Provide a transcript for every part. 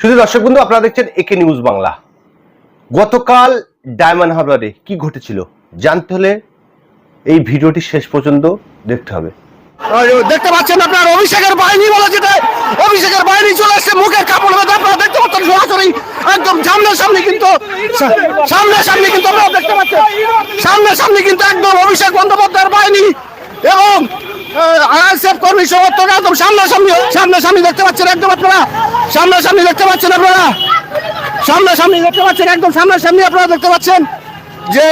শুধু দর্শক বন্ধু, আপনারা দেখছেন একে নিউজ বাংলা। গতকাল ডায়মন্ড হারবারে কি ঘটেছিল জানতে হলে এই ভিডিওটি শেষ পর্যন্ত দেখতে হবে। দেখতে পাচ্ছেন আপনার, অভিষেকের বাহিনী বলা যেটা অভিষেকের বাহিনী চলে আসছে মুখের কাপড় বেঁধে আপনারা দেখতে পাচ্ছেন, সরাসরি একদম সামনে সামনে কিন্তু সামনে সামনে কিন্তু আপনারা দেখতে পাচ্ছেন সামনে সামনে কিন্তু একদম অভিষেক বন্দ্যোপাধ্যায়ের বাহিনী এবং আইএসএফ কর্মী সমর্থক একদম সামনে সামনে সামনে সামনে দেখতে পাচ্ছেন একদম আপনারা সামনে সামনে দেখতে পাচ্ছেন আপনারা সামনে সামনে দেখতে পাচ্ছেন একদম সামনে সামনে আপনারা দেখতে পাচ্ছেন যে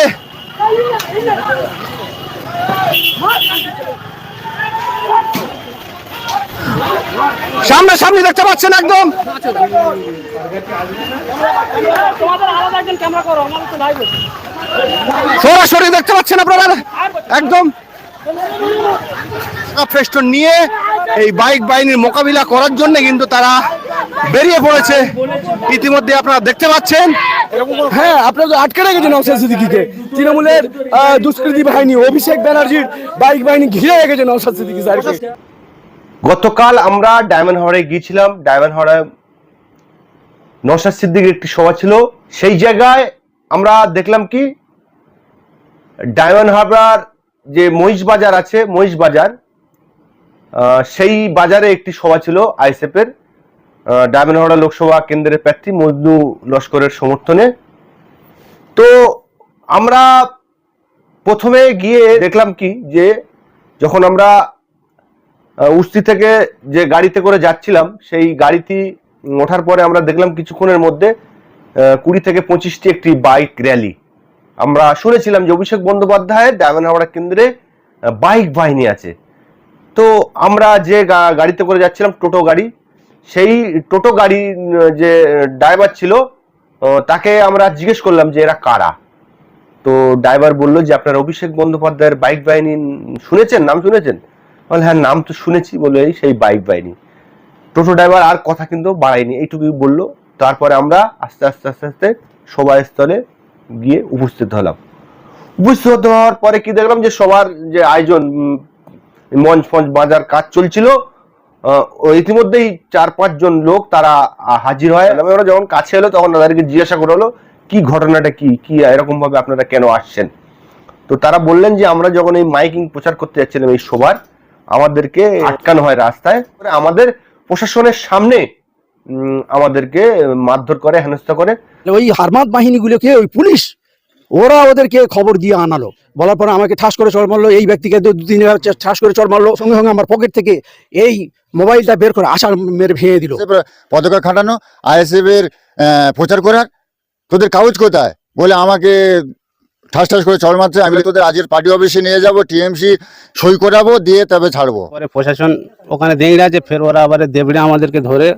সামনে সামনে দেখতে পাচ্ছেন একদম। সরাসরি দেখতে পাচ্ছেন আপনারা একদম। ফেস্টন নিয়ে এই বাইক বাহিনীর মোকাবিলা করার জন্য কিন্তু তারা বেরিয়ে পড়েছে। ইতিমধ্যে আপনারা দেখতে পাচ্ছেন। হ্যাঁ আপনারা তো আটকে রেখেছেন নওশাদ সিদ্দিকিকে। তৃণমূলের দুষ্কৃতী বাহিনী, অভিষেক ব্যানার্জির বাইক বাহিনী ঘিরে রেখেছে নওশাদ সিদ্দিকি স্যারকে। গতকাল আমরা ডায়মন্ড হাওড়ায় গিয়েছিলাম। ডায়মন্ড হাওড়ায় নসাদ সিদ্দিকের একটি সভা ছিল। সেই জায়গায় আমরা দেখলাম কি, ডায়মন্ড হারবার যে মহিষ বাজার আছে, মহিষ বাজার সেই বাজারে একটি সভা ছিল আইএসএফের ডায়মন্ড হাওড়া লোকসভা কেন্দ্রের প্রার্থী মজনু লস্করের সমর্থনে। তো আমরা প্রথমে গিয়ে দেখলাম কি, যে যখন আমরা উস্তি থেকে যে গাড়িতে করে যাচ্ছিলাম, সেই গাড়িটি ওঠার পরে আমরা দেখলাম কিছুক্ষণের মধ্যে কুড়ি থেকে পঁচিশটি একটি বাইক র্যালি। আমরা শুনেছিলাম যে অভিষেক বন্দ্যোপাধ্যায়ের ডায়মন্ড হাওড়া কেন্দ্রে বাইক বাহিনী আছে। তো আমরা যে গাড়িতে করে যাচ্ছিলাম, টোটো গাড়ি, সেই টোটো গাড়ি যে ড্রাইভার ছিল তাকে আমরা জিজ্ঞেস করলাম যে এরা কারা? তো ড্রাইভার বলল যে, আপনার অভিষেক বন্দ্যোপাধ্যায়ের বাইক বাহিনী শুনেছেন? নাম শুনেছেন? বলে হ্যাঁ নাম তো শুনেছি, বলে এই সেই বাইক বাহিনী। টোটো ড্রাইভার আর কথা কিন্তু বাড়ায়নি, এইটুকুই বলল। তারপরে আমরা আস্তে আস্তে আস্তে আস্তে সভাস্থলে গিয়ে উপস্থিত হলাম। উপস্থিত হওয়ার পরে কি দেখলাম যে সবার যে আয়োজন মঞ্চ ফঞ্চ বাজার কাজ চলছিল ইতিমধ্যেই চার পাঁচজন লোক তারা হাজির হয়। ওরা যখন কাছে এলো তখন তাদেরকে জিজ্ঞাসা করা হলো কি ঘটনাটা? কি কি এরকম ভাবে আপনারা কেন আসছেন? তো তারা বললেন যে আমরা যখন এই মাইকিং প্রচার করতে যাচ্ছিলাম এই সবার আমাদেরকে আটকানো হয় রাস্তায়। আমাদের প্রশাসনের সামনে আমাদেরকে মারধর করে হেনস্থা করে। ওই হারমাত বাহিনীগুলোকে ওই পুলিশ? ওরা ওদেরকে খবর দিয়ে আনালো। বলার পরে আমাকে ঠাস করে চড় মারলো এই ব্যক্তিকে দু তিন ঠাস করে চড় মারলো সঙ্গে সঙ্গে আমার পকেট থেকে এই মোবাইলটা বের করে আশা মেরে ভেঙে দিল। পতাকা খাটানো আইএসএফ এর প্রচার করার তোদের কাগজ কোথায়? বলে আমাকে ঠাস ঠাস করে চড় মারছে আমি বলি, তোদের আজকের পার্টি অফিসে নিয়ে যাব টিএমসি সই করাবো দিয়ে তবে ছাড়বো। পরে প্রশাসন ওখানে দেখে আছে ফের ওরা আবার দেবড়ে আমাদেরকে ধরে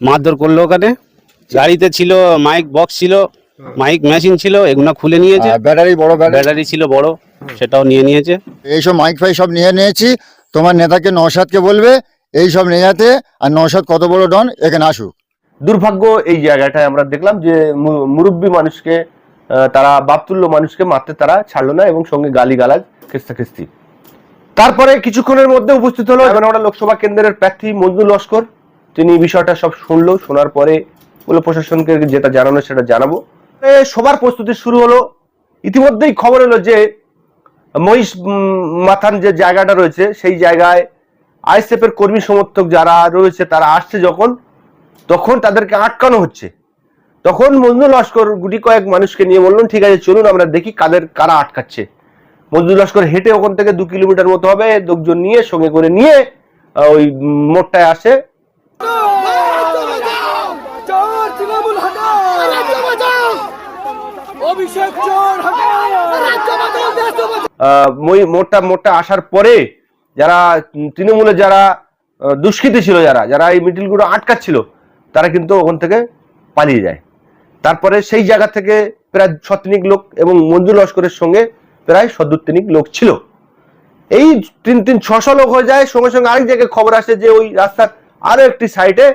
মারধর করল ওখানে। গাড়িতে ছিল মাইক বক্স ছিল মাইক মেশিন ছিল এগুলো খুলে নিয়েছে। ব্যাটারি বড় ব্যাটারি ছিল বড় সেটাও নিয়ে নিয়েছে। এইসব মাইক ফাইক সব নিয়ে নিয়েছি। তোমার নেতাকে নৌসাদকে বলবে এই সব নিয়ে যেতে আর নৌসাদ কত বড় ডন এখানে আসুক। দুর্ভাগ্য এই জায়গাটায় আমরা দেখলাম যে মু- মুরব্বী মানুষকে আহ, তারা বাপতুল্য মানুষকে মারতে তারা ছাড়লো না এবং সঙ্গে গালি গালাজ খেস্তা খেস্তি তারপরে কিছুক্ষণের মধ্যে উপস্থিত হলো আমরা লোকসভা কেন্দ্রের প্রার্থী মঞ্জুর লস্কর। তিনি বিষয়টা সব শুনলো, শোনার পরে বলে প্রশাসনকে যেটা জানানো সেটা জানাব। সবার প্রস্তুতি শুরু হলো। ইতিমধ্যেই খবর এলো যে মহিষ মাথান যে জায়গাটা রয়েছে, সেই জায়গায় আইএসএফ এর কর্মী সমর্থক যারা রয়েছে, তারা আসছে যখন, তখন তাদেরকে আটকানো হচ্ছে। তখন মঞ্জুর লস্কর গুটি কয়েক মানুষকে নিয়ে বললেন, ঠিক আছে, চলুন, আমরা দেখি কাদের, কারা আটকাচ্ছে। মঞ্জুর লস্কর হেঁটে ওখান থেকে দু কিলোমিটার মতো হবে, লোকজন নিয়ে, সঙ্গে করে নিয়ে ওই মোড়টায় আসে। মোড়টা মোড়টা আসার পরে যারা তৃণমূলে যারা দুষ্কৃতী ছিল যারা যারা এই মিডিলগুলো আটকাচ্ছিল, তারা কিন্তু ওখান থেকে পালিয়ে যায়। তারপরে সেই জায়গা থেকে প্রায় শতিনিক লোক এবং মঞ্জু লস্করের সঙ্গে প্রায় সদুত্তিনিক লোক ছিল। এই তিন তিন ছশো লোক হয়ে যায়, সঙ্গে সঙ্গে আরেক জায়গায় খবর আসে যে ওই রাস্তার আরও একটি সাইটে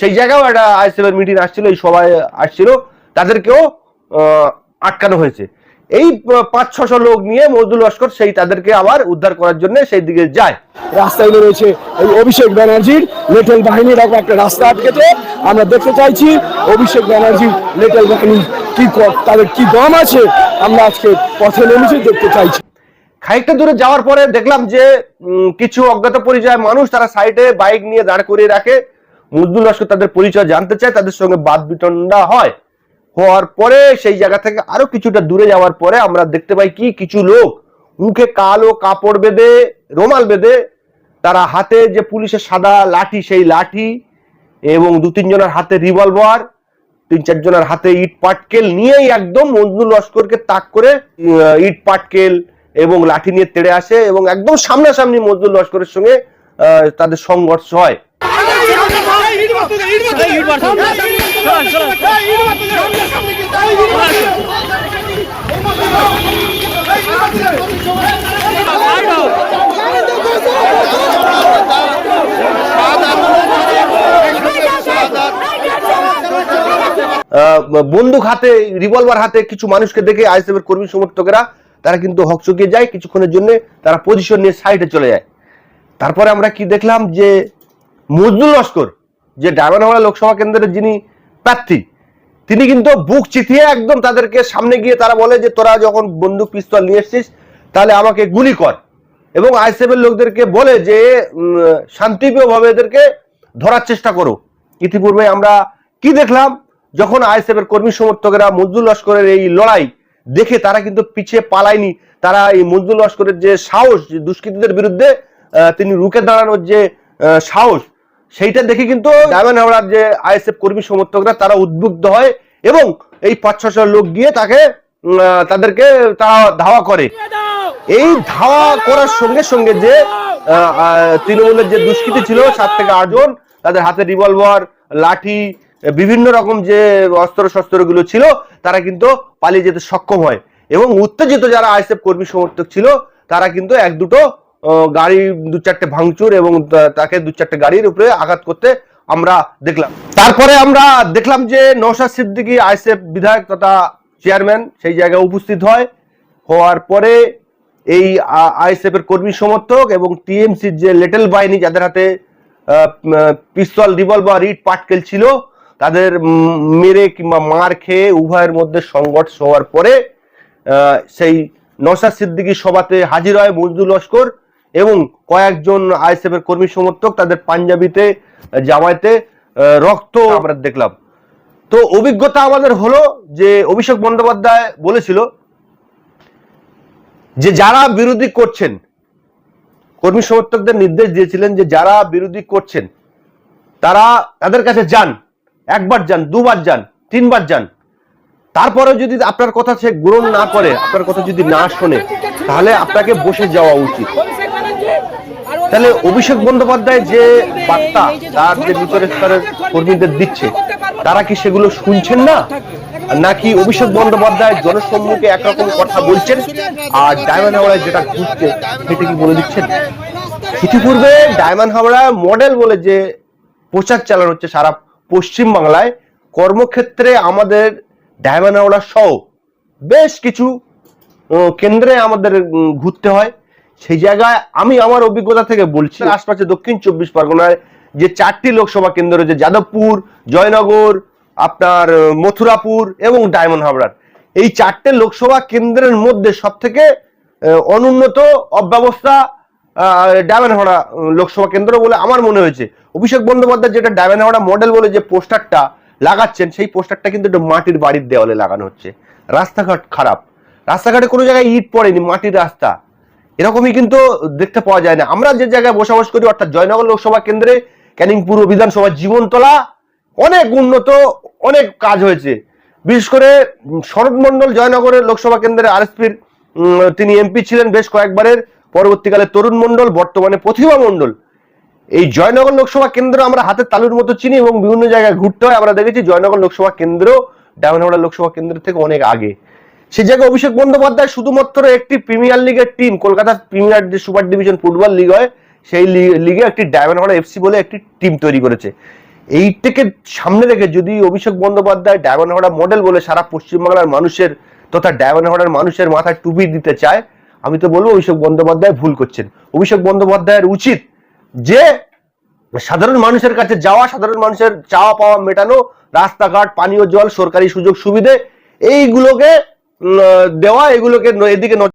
সেই জায়গাও একটা আইসিএফের মিটিং আসছিল, এই সবাই আসছিল, তাদেরকেও আটকানো হয়েছে। এই পাঁচ ছশো লোক নিয়ে মজদুর লস্কর সেই তাদেরকে আবার উদ্ধার করার জন্য সেই দিকে যায়। রাস্তায় রয়েছে, এই অভিষেক ব্যানার্জির লিটল বাহিনীর এরকম একটা রাস্তা আটকেছে আমরা দেখতে চাইছি অভিষেক ব্যানার্জির লিটল বাহিনী কি তাদের কি দম আছে, আমরা আজকে পথে নেমেছি, দেখতে চাইছি। খানিকটা দূরে যাওয়ার পরে দেখলাম যে কিছু অজ্ঞাত পরিচয় মানুষ তারা সাইডে বাইক নিয়ে দাঁড় করিয়ে রাখে। মজদুর লস্কর তাদের পরিচয় জানতে চায়, তাদের সঙ্গে বাদ বিতণ্ডা হয়। হওয়ার পরে সেই জায়গা থেকে আরও কিছুটা দূরে যাওয়ার পরে আমরা দেখতে পাই কি, কিছু লোক মুখে কালো কাপড় বেঁধে, রোমাল বেঁধে তারা হাতে যে পুলিশের সাদা লাঠি, সেই লাঠি এবং দু তিনজনের হাতে রিভলভার তিন চারজনের হাতে ইট পাটকেল নিয়েই একদম মজদুর লস্করকে তাক করে ইট পাটকেল এবং লাঠি নিয়ে তেড়ে আসে এবং একদম সামনাসামনি মজদুর লস্করের সঙ্গে তাদের সংঘর্ষ হয়। বন্দুক হাতে রিভলভার হাতে কিছু মানুষকে দেখে আইএসএফ এর কর্মী সমর্থকেরা তারা কিন্তু হকচকিয়ে যায়, কিছুক্ষণের জন্য তারা পজিশন নিয়ে সাইডে চলে যায়। তারপরে আমরা কি দেখলাম যে মজদুর লস্কর, যে ডায়মন্ডহাওড়া লোকসভা কেন্দ্রের যিনি প্রার্থী, তিনি কিন্তু বুক চিতিয়ে একদম তাদেরকে সামনে গিয়ে তারা বলে যে, তোরা যখন বন্দুক পিস্তল নিয়ে এসছিস, তাহলে আমাকে গুলি কর। এবং আইএসএফ এর লোকদেরকে বলে যে শান্তিপ্রিয়ভাবে এদেরকে ধরার চেষ্টা করো। ইতিপূর্বে আমরা কি দেখলাম? যখন আইএসএফ এর কর্মী সমর্থকেরা মজদুর লস্করের এই লড়াই দেখে তারা কিন্তু পিছিয়ে পালায়নি। তারা এই মজদুর লস্করের যে সাহস দুষ্কৃতীদের বিরুদ্ধে তিনি রুখে দাঁড়ানোর যে সাহস, সেইটা দেখে কিন্তু ডায়মন্ড হাওড়ার যে আইএসএফ কর্মী সমর্থকরা, তারা উদ্বুদ্ধ হয় এবং এই পাঁচ ছশো লোক গিয়ে তাকে তাদেরকে তারা ধাওয়া করে। এই ধাওয়া করার সঙ্গে সঙ্গে যে তৃণমূলের যে দুষ্কৃতী ছিল, সাত থেকে আটজন, তাদের হাতে রিভলভার, লাঠি বিভিন্ন রকম যে অস্ত্র শস্ত্রগুলো ছিল, তারা কিন্তু পালিয়ে যেতে সক্ষম হয়। এবং উত্তেজিত যারা আইএসএফ কর্মী সমর্থক ছিল, তারা কিন্তু এক দুটো গাড়ি, দু চারটে ভাঙচুর এবং তাকে দু চারটে গাড়ির উপরে আঘাত করতে আমরা দেখলাম। তারপরে আমরা দেখলাম যে নৌশাদ সিদ্দিকী আইএসএফ বিধায়ক তথা চেয়ারম্যান সেই জায়গায় উপস্থিত হয়। হওয়ার পরে এই আইএসএফ এর কর্মী সমর্থক এবং টিএমসির যে লিটল বাহিনী, যাদের হাতে পিস্তল, রিভলভার, ইট, পাটকেল ছিল তাদের মেরে কিংবা মার খেয়ে উভয়ের মধ্যে সংঘর্ষ হওয়ার পরে সেই নসাদ সিদ্দিকী সভাতে হাজির হয় মজদুর লস্কর এবং কয়েকজন আইএসএফ এর কর্মী সমর্থক তাদের পাঞ্জাবিতে জামায়াতে আহ, রক্ত আমরা দেখলাম। তো অভিজ্ঞতা আমাদের হলো যে অভিষেক বন্দ্যোপাধ্যায় বলেছিল যে যারা বিরোধী করছেন কর্মী সমর্থকদের নির্দেশ দিয়েছিলেন যে যারা বিরোধী করছেন তারা তাদের কাছে যান। একবার যান, দুবার যান, তিনবার যান। তারপরে যদি আপনার কথা সে গ্রহণ না করে, আপনার কথা যদি না শোনে, তাহলে আপনাকে বসে যাওয়া উচিত। তাহলে অভিষেক বন্দ্যোপাধ্যায় যে বার্তা তার যে নিচের স্তরের কর্মীদের দিচ্ছে, তারা কি সেগুলো শুনছেন না? নাকি অভিষেক বন্দ্যোপাধ্যায় জনসম্মুখে একরকম কথা বলছেন, আর ডায়মন্ড হাওড়ায় যেটা ঘুরছে সেটা কি বলে দিচ্ছেন? ইতিপূর্বে ডায়মন্ড হাওড়া মডেল বলে যে প্রচার চালানো হচ্ছে সারা পশ্চিম বাংলায় কর্মক্ষেত্রে আমাদের ডায়মন্ড হাওড়া সহ বেশ কিছু কেন্দ্রে আমাদের ঘুরতে হয়। সেই জায়গায় আমি আমার অভিজ্ঞতা থেকে বলছি, আশপাশে দক্ষিণ চব্বিশ পরগনায় যে চারটি লোকসভা কেন্দ্র রয়েছে, যাদবপুর, জয়নগর, আপনার মথুরাপুর এবং ডায়মন্ড হাবড়ার এই চারটে লোকসভা কেন্দ্রের মধ্যে সব থেকে অনুন্নত অব্যবস্থা ডায়মন্ড হাওড়া লোকসভা কেন্দ্র বলে আমার মনে হয়েছে। অভিষেক বন্দ্যোপাধ্যায় যেটা ডায়মন্ড হাওড়া মডেল বলে যে পোস্টারটা লাগাচ্ছেন, সেই পোস্টারটা কিন্তু একটু মাটির বাড়ির দেওয়ালে লাগানো হচ্ছে। রাস্তাঘাট খারাপ। রাস্তাঘাটে কোনো জায়গায় ইট পড়েনি, মাটির রাস্তা। এরকমই কিন্তু দেখতে পাওয়া যায় না। আমরা যে জায়গায় বসবাস করি, অর্থাৎ জয়নগর লোকসভা কেন্দ্রে ক্যানিং পূর্ব বিধানসভা, জীবনতলা, অনেক উন্নত, অনেক কাজ হয়েছে। বিশেষ করে শরৎ মন্ডল জয়নগরের লোকসভা কেন্দ্রে আরএসপির তিনি এমপি ছিলেন বেশ কয়েকবারের। পরবর্তীকালে তরুণ মন্ডল বর্তমানে প্রতিভা মন্ডল এই জয়নগর লোকসভা কেন্দ্র আমরা হাতের তালুর মতো চিনি এবং বিভিন্ন জায়গায় ঘুরতে হয়, আমরা দেখেছি জয়নগর লোকসভা কেন্দ্র ডায়মন্ডহাওড়া লোকসভা কেন্দ্র থেকে অনেক আগে। সে জায়গায় অভিষেক বন্দ্যোপাধ্যায় শুধুমাত্র একটি প্রিমিয়ার লিগের টিম কলকাতার প্রিমিয়ার যে সুপার ডিভিশন ফুটবল লিগ হয়, সেই লিগে একটি ডায়মন্ডহাওড়া এফসি বলে একটি টিম তৈরি করেছে। এইটাকে সামনে রেখে যদি অভিষেক বন্দ্যোপাধ্যায় ডায়মন্ডহাওড়া মডেল বলে সারা পশ্চিমবাংলার মানুষের তথা ডায়মন্ড হাওড়ার মানুষের মাথায় টুপি দিতে চায় আমি তো বলব অভিষেক বন্দ্যোপাধ্যায় ভুল করছেন। অভিষেক বন্দ্যোপাধ্যায়ের উচিত যে সাধারণ মানুষের কাছে যাওয়া, সাধারণ মানুষের চাওয়া পাওয়া মেটানো, রাস্তাঘাট, পানীয় জল, সরকারি সুযোগ সুবিধে, এইগুলোকে দেওয়া, এগুলোকে এদিকে